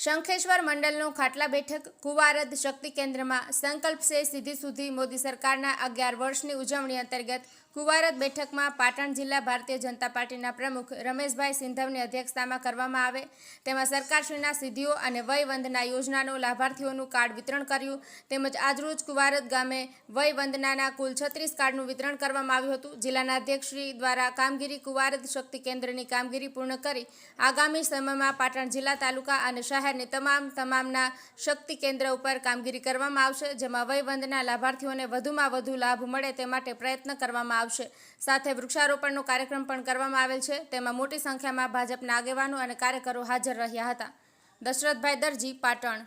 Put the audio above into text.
શંખેશ્વર મંડળનું ખાટલા બેઠક કુવારદ શક્તિ કેન્દ્રમાં સંકલ્પ સે સીધી સુધી મોદી સરકારના અગિયાર વર્ષની ઉજવણી અંતર્ગત કુવારદ બેઠકમાં પાટણ જિલ્લા ભારતીય જનતા પાર્ટીના પ્રમુખ રમેશભાઈ સિંધવની અધ્યક્ષતામાં કરવામાં આવે. તેમાં સરકારશ્રીના સિદ્ધિઓ અને વય વંદના યોજનાનો લાભાર્થીઓનું કાર્ડ વિતરણ કર્યું. તેમજ આજરોજ કુવારત ગામે વય વંદનાના કુલ છત્રીસ કાર્ડનું વિતરણ કરવામાં આવ્યું હતું. જિલ્લાના અધ્યક્ષશ્રી દ્વારા કામગીરી કુવારત શક્તિ કેન્દ્રની કામગીરી પૂર્ણ કરી આગામી સમયમાં પાટણ જિલ્લા તાલુકા અને શહેરની તમામ તમામના શક્તિ કેન્દ્ર ઉપર કામગીરી કરવામાં આવશે, જેમાં વયવંદના લાભાર્થીઓને વધુમાં વધુ લાભ મળે તે માટે પ્રયત્ન આવશે. સાથે વૃક્ષારોપણનો કાર્યક્રમ પણ કરવામાં આવેલ છે. તેમાં મોટી સંખ્યામાં ભાજપના આગેવાનો અને કાર્યકરો હાજર રહ્યા હતા. દશરથભાઈ દરજી, પાટણ.